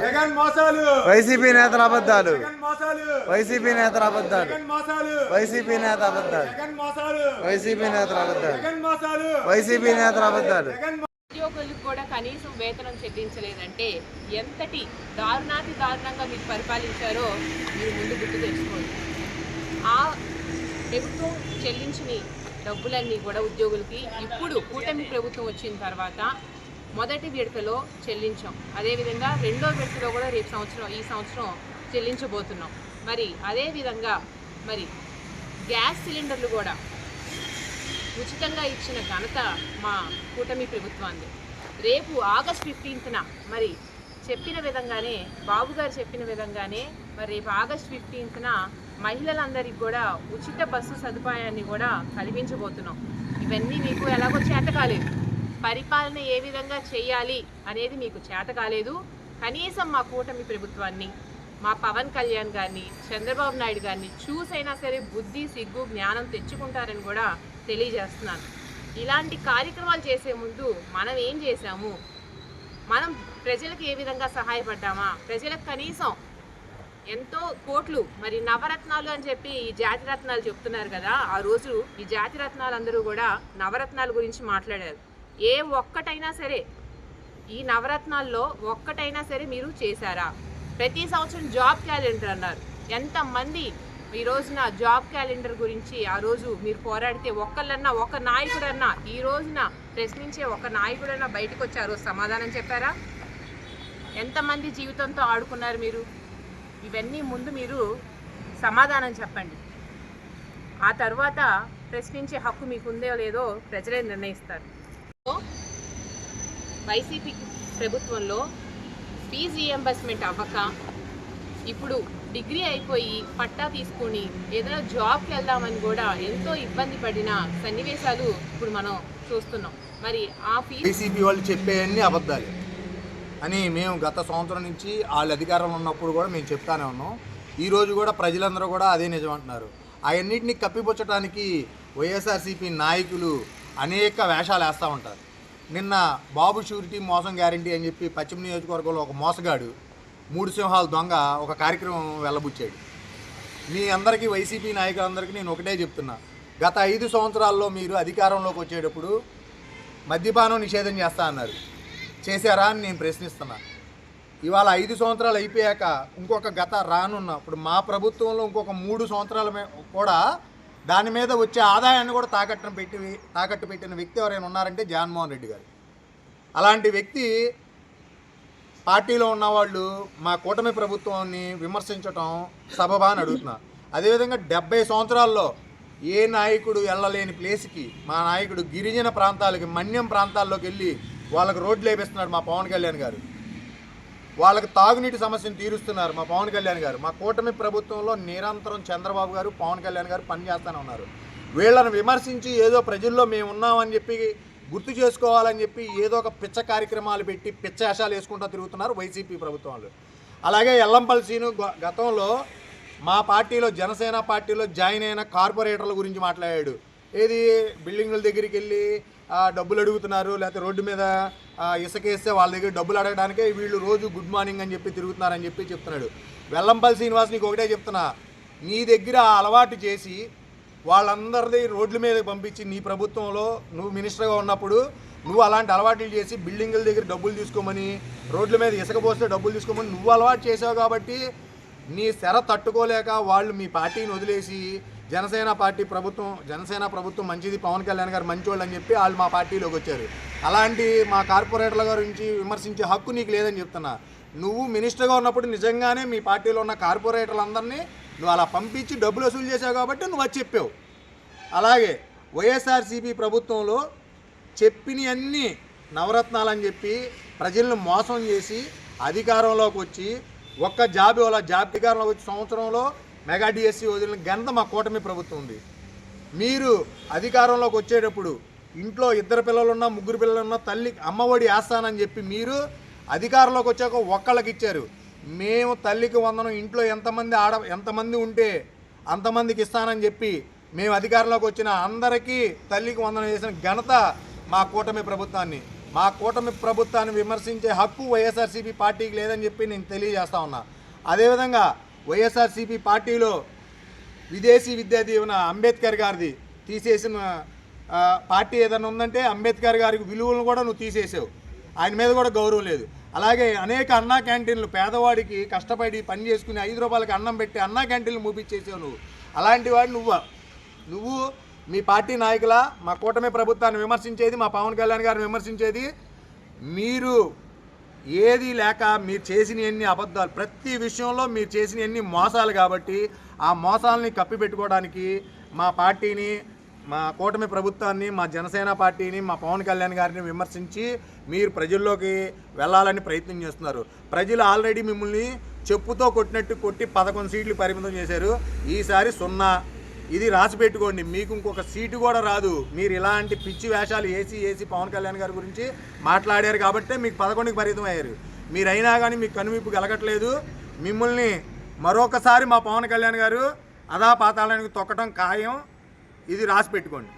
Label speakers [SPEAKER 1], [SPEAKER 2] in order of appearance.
[SPEAKER 1] జగన్ మోసాలు.
[SPEAKER 2] వైసీపీ నేతల అబద్ధాలు. వైసీపీ నేతల అబద్ధాలు. వైసీపీ నేత అబద్ధాలు. వైసీపీ నేతల అబద్ధాలు. వైసీపీ నేతల అబద్ధాలు.
[SPEAKER 3] ఉద్యోగులకు కూడా కనీసం వేతనం చెల్లించలేదంటే ఎంతటి దారుణాతి దారుణంగా మీరు పరిపాలించారో మీరు ముందు గుర్తు తెచ్చుకోండి. ఆ ప్రభుత్వం చెల్లించిన డబ్బులన్నీ కూడా ఉద్యోగులకి ఇప్పుడు కూటమి ప్రభుత్వం వచ్చిన తర్వాత మొదటి విడతలో చెల్లించాం. అదేవిధంగా రెండో విడతలో కూడా రేపు సంవత్సరం ఈ సంవత్సరం చెల్లించబోతున్నాం. మరి అదేవిధంగా మరి గ్యాస్ సిలిండర్లు కూడా ఉచితంగా ఇచ్చిన ఘనత మా కూటమి ప్రభుత్వాన్ని రేపు ఆగస్ట్ ఫిఫ్టీన్త్న మరి చెప్పిన విధంగానే బాబు గారు చెప్పిన విధంగానే మరి రేపు ఆగస్ట్ ఫిఫ్టీన్త్న మహిళలందరికీ కూడా ఉచిత బస్సు సదుపాయాన్ని కూడా కల్పించబోతున్నాం ఇవన్నీ మీకు ఎలాగో చేత కాలేదు పరిపాలన ఏ విధంగా చేయాలి అనేది మీకు చేత కాలేదు. కనీసం మా కూటమి ప్రభుత్వాన్ని మా పవన్ కళ్యాణ్ గారిని చంద్రబాబు నాయుడు గారిని చూసైనా సరే బుద్ధి సిగ్గు జ్ఞానం తెచ్చుకుంటారని కూడా తెలియజేస్తున్నాను. ఇలాంటి కార్యక్రమాలు చేసే ముందు మనం ఏం చేశాము? మనం ప్రజలకు ఏ విధంగా సహాయపడ్డామా? ప్రజలకు కనీసం ఎంతో కోట్లు మరి నవరత్నాలు అని చెప్పి ఈ జాతి రత్నాలు చెప్తున్నారు కదా ఆ రోజు ఈ జాతి రత్నాలు అందరూ కూడా నవరత్నాల గురించి మాట్లాడారు. ఏ ఒక్కటైనా సరే ఈ నవరత్నాల్లో ఒక్కటైనా సరే మీరు చేశారా? ప్రతి సంవత్సరం జాబ్ క్యాలెండర్ అన్నారు. ఎంతమంది ఈ రోజున జాబ్ క్యాలెండర్ గురించి ఆ రోజు మీరు పోరాడితే ఒక్కళ్ళన్నా ఒక నాయకుడన్నా ఈ రోజున ప్రశ్నించే ఒక నాయకుడన్నా బయటకు వచ్చి ఆ రోజు సమాధానం చెప్పారా? ఎంతమంది జీవితంతో ఆడుకున్నారు మీరు? ఇవన్నీ ముందు మీరు సమాధానం చెప్పండి. ఆ తర్వాత ప్రశ్నించే హక్కు మీకు ఉందో లేదో ప్రజలే నిర్ణయిస్తారు. వైసీపీ ప్రభుత్వంలో ఫీజు రియంబర్స్మెంట్ అవ్వక ఇప్పుడు డిగ్రీ అయిపోయి పట్టా తీసుకొని ఏదైనా జాబ్కి వెళ్దామని కూడా ఎంతో ఇబ్బంది పడిన సన్నివేశాలు ఇప్పుడు మనం చూస్తున్నాం. మరి ఆ
[SPEAKER 4] వైసీపీ వాళ్ళు చెప్పేవన్నీ అబద్ధాలు. అని మేము గత సంవత్సరం నుంచి వాళ్ళ అధికారంలో ఉన్నప్పుడు కూడా మేము చెప్తానే ఉన్నాం. ఈరోజు కూడా ప్రజలందరూ కూడా అదే నిజం అంటున్నారు. అవన్నిటిని కప్పిపుచ్చడానికి వైఎస్ఆర్సీపీ నాయకులు అనేక వేషాలు వేస్తూ ఉంటారు. నిన్న బాబు షూరిటీ మోసం గ్యారంటీ అని చెప్పి పశ్చిమ నియోజకవర్గంలో ఒక మోసగాడు మూడు సింహాల దొంగ ఒక కార్యక్రమం వెళ్ళబుచ్చాడు. మీ అందరికీ వైసీపీ నాయకులందరికీ నేను ఒకటే చెప్తున్నా. గత ఐదు సంవత్సరాల్లో మీరు అధికారంలోకి వచ్చేటప్పుడు మద్యపానం నిషేధం చేస్తా అన్నారు. చేశారా అని నేను ప్రశ్నిస్తున్నా. ఇవాళ ఐదు సంవత్సరాలు అయిపోయాక ఇంకొక గత రానున్న ఇప్పుడు మా ప్రభుత్వంలో ఇంకొక మూడు సంవత్సరాల మే- కూడా దాని మీద వచ్చే ఆదాయాన్ని కూడా తాకట్టున పెట్టి తాకట్టు పెట్టిన వ్యక్తి ఎవరైనా ఉన్నారంటే జగన్మోహన్ రెడ్డి గారు. అలాంటి వ్యక్తి పార్టీలో ఉన్నవాళ్ళు మా కూటమి ప్రభుత్వాన్ని విమర్శించటం సబబా అని అడుగుతున్నా. అదేవిధంగా డెబ్బై సంవత్సరాల్లో ఏ నాయకుడు వెళ్ళలేని ప్లేస్కి మా నాయకుడు గిరిజన ప్రాంతాలకి మన్యం ప్రాంతాల్లోకి వెళ్ళి వాళ్ళకి రోడ్లు వేపిస్తున్నాడు మా పవన్ కళ్యాణ్ గారు. వాళ్ళకి తాగునీటి సమస్యను తీరుస్తున్నారు మా పవన్ కళ్యాణ్ గారు. మా కూటమి ప్రభుత్వంలో నిరంతరం చంద్రబాబు గారు పవన్ కళ్యాణ్ గారు పనిచేస్తూనే ఉన్నారు. వీళ్ళని విమర్శించి ఏదో ప్రజల్లో మేము ఉన్నామని చెప్పి గుర్తు చేసుకోవాలని చెప్పి ఏదో ఒక పిచ్చ కార్యక్రమాలు పెట్టి పిచ్చవేషాలు వేసుకుంటూ తిరుగుతున్నారు వైసీపీ ప్రభుత్వాలు అలాగే ఎల్లంపల్లి సీను గ- గతంలో మా పార్టీలో జనసేన పార్టీలో జాయిన్ అయిన కార్పొరేటర్ల గురించి మాట్లాడాడు. ఏది బిల్డింగుల దగ్గరికి వెళ్ళి డబ్బులు అడుగుతున్నారు లేకపోతే రోడ్డు మీద ఇసుకేస్తే వాళ్ళ దగ్గర డబ్బులు అడగడానికే వీళ్ళు రోజు గుడ్ మార్నింగ్ అని చెప్పి తిరుగుతున్నారని చెప్పి చెప్తున్నాడు. వెల్లంపల్లి శ్రీనివాస్ నీకు ఒకటే చెప్తున్నా నీ దగ్గర అలవాటు చేసి వాళ్ళందరిది రోడ్ల మీద పంపించి నీ ప్రభుత్వంలో నువ్వు మినిస్టర్గా ఉన్నప్పుడు నువ్వు అలాంటి అలవాట్లు చేసి బిల్డింగుల దగ్గర డబ్బులు తీసుకోమని రోడ్ల మీద ఇసుక పోస్తే డబ్బులు తీసుకోమని నువ్వు అలవాటు చేసావు కాబట్టి నీ శర తట్టుకోలేక వాళ్ళు మీ పార్టీని వదిలేసి జనసేన పార్టీ ప్రభుత్వం జనసేన ప్రభుత్వం మంచిది. పవన్ కళ్యాణ్ గారు మంచోళ్ళు అని చెప్పి వాళ్ళు మా పార్టీలోకి వచ్చారు. అలాంటి మా కార్పొరేటర్ల గురించి విమర్శించే హక్కు నీకు లేదని చెప్తున్నా. నువ్వు మినిస్టర్గా ఉన్నప్పుడు నిజంగానే మీ పార్టీలో ఉన్న కార్పొరేటర్లందరినీ నువ్వు అలా పంపించి డబ్బులు వసూలు చేసావు కాబట్టి నువ్వు అది చెప్పావు. అలాగే వైఎస్ఆర్సీపీ ప్రభుత్వంలో చెప్పినవన్నీ నవరత్నాలని చెప్పి ప్రజలను మోసం చేసి అధికారంలోకి వచ్చి ఒక్క జాబ్ వాళ్ళ జాబ్ అధికారంలోకి వచ్చి సంవత్సరంలో మెగా డిఎస్సి వదిలిన ఘనత మా కూటమి ప్రభుత్వం ఉంది. మీరు అధికారంలోకి వచ్చేటప్పుడు ఇంట్లో ఇద్దరు పిల్లలున్నా ముగ్గురు పిల్లలున్నా తల్లి అమ్మఒడి వేస్తానని చెప్పి మీరు అధికారంలోకి వచ్చాక ఒక్కళ్ళకి ఇచ్చారు. మేము తల్లికి వందనం ఇంట్లో ఎంతమంది ఆడ ఎంతమంది ఉంటే అంతమందికి ఇస్తానని చెప్పి మేము అధికారంలోకి వచ్చిన అందరికీ తల్లికి వందనం చేసిన ఘనత మా కూటమి ప్రభుత్వాన్ని. మా కూటమి ప్రభుత్వాన్ని విమర్శించే హక్కు వైఎస్ఆర్సీపీ పార్టీకి లేదని చెప్పి నేను తెలియజేస్తా ఉన్నా. అదేవిధంగా వైఎస్ఆర్సీపీ పార్టీలో విదేశీ విద్యా దీవెన అంబేద్కర్ గారిది తీసేసిన పార్టీ ఏదైనా ఉందంటే అంబేద్కర్ గారికి విలువలను కూడా నువ్వు తీసేసావు. ఆయన మీద కూడా గౌరవం లేదు. అలాగే అనేక అన్నా క్యాంటీన్లు పేదవాడికి కష్టపడి పని చేసుకుని ఐదు రూపాయలకి అన్నం పెట్టి అన్నా క్యాంటీన్లు మూపించేసావు నువ్వు. అలాంటి వాడు నువ్వు? నువ్వు మీ పార్టీ నాయకుల? మా కూటమి ప్రభుత్వాన్ని విమర్శించేది మా పవన్ కళ్యాణ్ గారిని విమర్శించేది మీరు ఏది లేక మీరు చేసిన ఎన్ని అబద్ధాలు ప్రతి విషయంలో మీరు చేసిన ఎన్ని మోసాలు కాబట్టి ఆ మోసాలని కప్పిపెట్టుకోవడానికి మా పార్టీని మా కూటమి ప్రభుత్వాన్ని మా జనసేన పార్టీని మా పవన్ కళ్యాణ్ గారిని విమర్శించి మీరు ప్రజల్లోకి వెళ్ళాలని ప్రయత్నం చేస్తున్నారు. ప్రజలు ఆల్రెడీ మిమ్మల్ని చెప్పుతో కొట్టినట్టు కొట్టి పదకొండు సీట్లు పరిమితం చేశారు. ఈసారి సున్నా ఇది రాసి పెట్టుకోండి. మీకు ఇంకొక సీటు కూడా రాదు. మీరు ఇలాంటి పిచ్చి వేషాలు వేసి వేసి పవన్ కళ్యాణ్ గారి గురించి మాట్లాడారు కాబట్టే మీకు పదకొండుకి పరిమితం అయ్యారు. మీరైనా కానీ మీకు కనువిప్పు కలగట్లేదు. మిమ్మల్ని మరొకసారి మా పవన్ కళ్యాణ్ గారు అదా పాతాళానికి తొక్కటం ఖాయం. ఇది రాసి పెట్టుకోండి.